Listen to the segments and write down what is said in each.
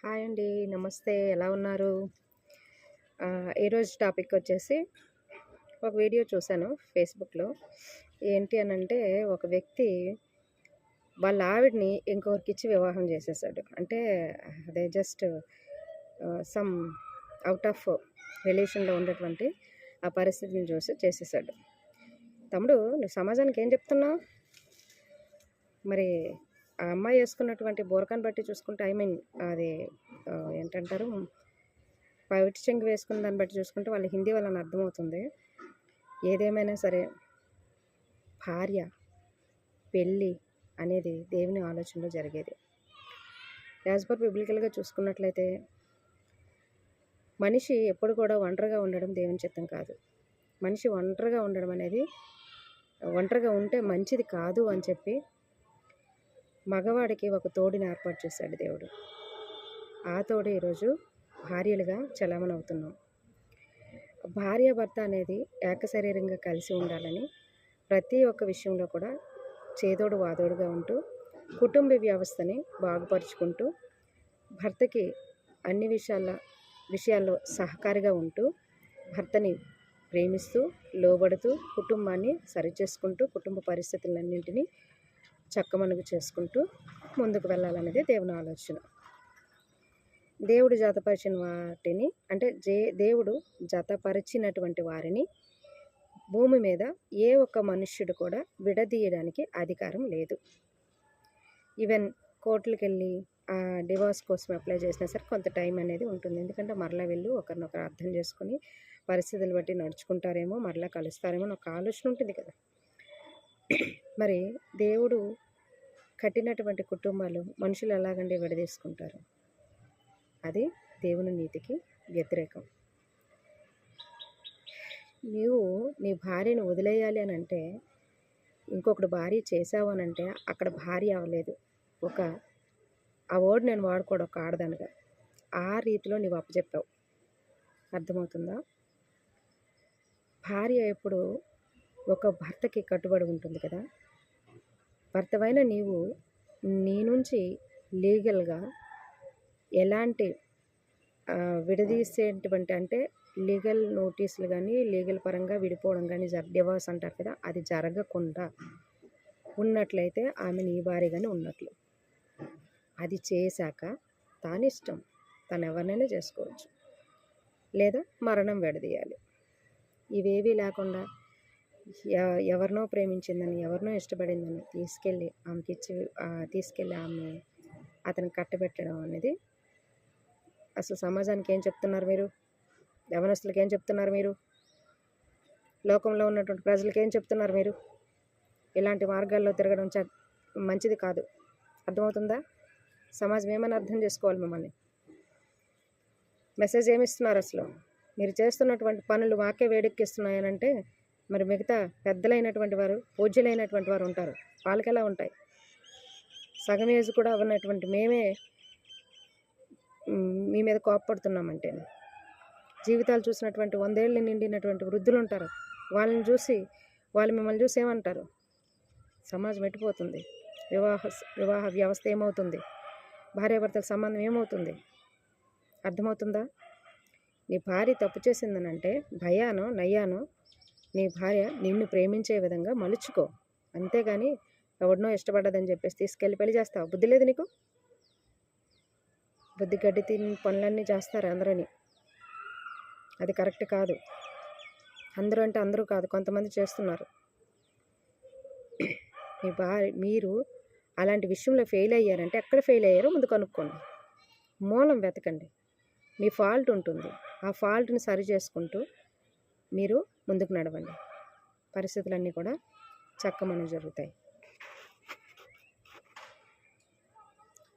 Hi అండి నమస్తే ఎలా ఉన్నారు? ఈరోజు టాపిక్ వచ్చేసి ఒక వీడియో చూశాను ఫేస్బుక్లో. ఏంటి అని అంటే ఒక వ్యక్తి వాళ్ళ ఆవిడని ఇంకొకరికి ఇచ్చి వివాహం చేసేసాడు. అంటే అదే జస్ట్ సమ్ అవుట్ ఆఫ్ రిలేషన్లో ఉన్నటువంటి ఆ పరిస్థితిని చూసి చేసేసాడు. తమ్ముడు నువ్వు సమాజానికి ఏం చెప్తున్నావు? మరి ఆ అమ్మాయి వేసుకున్నటువంటి బోరకాన్ని బట్టి చూసుకుంటే ఐ మీన్ అది ఏంటంటారు? పవిటి చెంగు వేసుకున్న దాన్ని బట్టి చూసుకుంటే వాళ్ళ హిందీ వాళ్ళని అర్థమవుతుంది. ఏదేమైనా సరే భార్య పెళ్ళి అనేది దేవుని ఆలోచనలో జరిగేది. యాజ్ పర్ బిబ్లికల్గా చూసుకున్నట్లయితే మనిషి ఎప్పుడు కూడా ఒంటరిగా ఉండడం దేవుని చిత్తం కాదు. మనిషి ఒంటరిగా ఉండడం అనేది ఒంటరిగా ఉంటే మంచిది కాదు అని చెప్పి మగవాడికి ఒక తోడిని ఏర్పాటు చేశాడు దేవుడు. ఆ తోడు ఈరోజు భార్యలుగా చలామణి అవుతున్నాం భార్య భర్త అనేది ఏకశరీరంగా కలిసి ఉండాలని ప్రతి ఒక్క విషయంలో కూడా చేదోడు వాదోడుగా ఉంటూ కుటుంబ వ్యవస్థని బాగుపరుచుకుంటూ భర్తకి అన్ని విషయాల విషయాల్లో సహకారిగా ఉంటూ భర్తని ప్రేమిస్తూ లోబడుతూ కుటుంబాన్ని సరిచేసుకుంటూ కుటుంబ పరిస్థితులన్నింటినీ చక్కమనుగు చేసుకుంటూ ముందుకు వెళ్ళాలనేది దేవుని ఆలోచన. దేవుడు జతపరిచిన వాటిని అంటే జే దేవుడు జతపరిచినటువంటి వారిని భూమి మీద ఏ ఒక్క మనుష్యుడు కూడా విడదీయడానికి అధికారం లేదు. ఈవెన్ కోర్టులకు వెళ్ళి ఆ డివోర్స్ కోసం అప్లై చేసినా సరే కొంత టైం అనేది ఉంటుంది. ఎందుకంటే మరలా వెళ్ళి ఒకరినొకరు అర్థం చేసుకొని పరిస్థితులు బట్టి నడుచుకుంటారేమో మరలా కలుస్తారేమో అని ఒక ఆలోచన ఉంటుంది కదా. మరి దేవుడు కట్టినటువంటి కుటుంబాలు మనుషులు ఎలాగండి విడదీసుకుంటారు? అది దేవుని నీతికి వ్యతిరేకం. నీవు నీ భార్యను వదిలేయాలి అని అంటే ఇంకొకటి భార్య చేసావు అని అంటే అక్కడ భార్య అవ్వలేదు. ఒక ఆ వర్డ్ నేను వాడుకోవడం ఒక ఆడదానిగా. ఆ రీతిలో నీవు అప్పచెప్పావు. అర్థమవుతుందా? భార్య ఎప్పుడు ఒక భర్తకి కట్టుబడి ఉంటుంది కదా. భర్తవైన నీవు నీ నుంచి లీగల్గా ఎలాంటి విడదీసేటువంటి అంటే లీగల్ నోటీసులు కానీ లీగల్ పరంగా విడిపోవడం కానీ జర డివోర్స్ అంటారు కదా అది జరగకుండా ఉన్నట్లయితే ఆమె నీ భార్యగానే ఉన్నట్లు. అది చేశాక తానిష్టం తను ఎవరినైనా చేసుకోవచ్చు. లేదా మరణం విడదీయాలి. ఇవేవీ లేకుండా ఎవరినో ప్రేమించిందని ఎవరినో ఇష్టపడిందని తీసుకెళ్ళి ఆమెకి ఇచ్చి తీసుకెళ్ళి ఆమె అతనికి కట్టబెట్టడం అనేది అసలు సమాజానికి ఏం చెప్తున్నారు మీరు? యవనస్తులకి ఏం చెప్తున్నారు మీరు? లోకంలో ఉన్నటువంటి ప్రజలకి ఏం చెప్తున్నారు మీరు? ఇలాంటి మార్గాల్లో తిరగడం చ మంచిది కాదు. అర్థమవుతుందా? సమాజం ఏమని అర్థం చేసుకోవాలి మిమ్మల్ని? మెసేజ్ ఏమిస్తున్నారు అసలు? మీరు చేస్తున్నటువంటి పనులు మాకే వేడెక్కిస్తున్నాయనంటే మరి మిగతా పెద్దలైనటువంటి వారు పూజ్యులైనటువంటి వారు ఉంటారు. వాళ్ళకి ఎలా ఉంటాయి? సగం ఏజ్ కూడా ఉన్నటువంటి మేమే మీ మీద కోపడుతున్నామంటే జీవితాలు చూసినటువంటి వందేళ్ళు నిండినటువంటి వృద్ధులు ఉంటారు. వాళ్ళని చూసి వాళ్ళు మిమ్మల్ని చూసి ఏమంటారు? సమాజం ఎట్టిపోతుంది వివాహ వివాహ వ్యవస్థ ఏమవుతుంది? భార్యాభర్తల సంబంధం ఏమవుతుంది? అర్థమవుతుందా? నీ భార్య తప్పు చేసిందనంటే భయానో నయ్యానో నీ భార్య నిన్ను ప్రేమించే విధంగా మలుచుకో. అంతేగాని ఎవడినో ఇష్టపడ్డదని చెప్పేసి తీసుకెళ్ళి పెళ్ళి చేస్తావు? బుద్ధి లేదు నీకు? బుద్ధి గడ్డి తిని పనులన్నీ చేస్తారు అందరని. అది కరెక్ట్ కాదు. అందరూ అంటే అందరూ కాదు కొంతమంది చేస్తున్నారు. మీ భార్య మీరు అలాంటి విషయంలో ఫెయిల్ అయ్యారంటే ఎక్కడ ఫెయిల్ అయ్యారో ముందు కనుక్కోండి. మూలం వెతకండి. మీ ఫాల్ట్ ఉంటుంది. ఆ ఫాల్ట్ని సరి చేసుకుంటూ మీరు ముందుకు నడవండి. పరిస్థితులన్నీ కూడా చక్కమని జరుగుతాయి.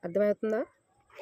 అర్థమవుతుందా?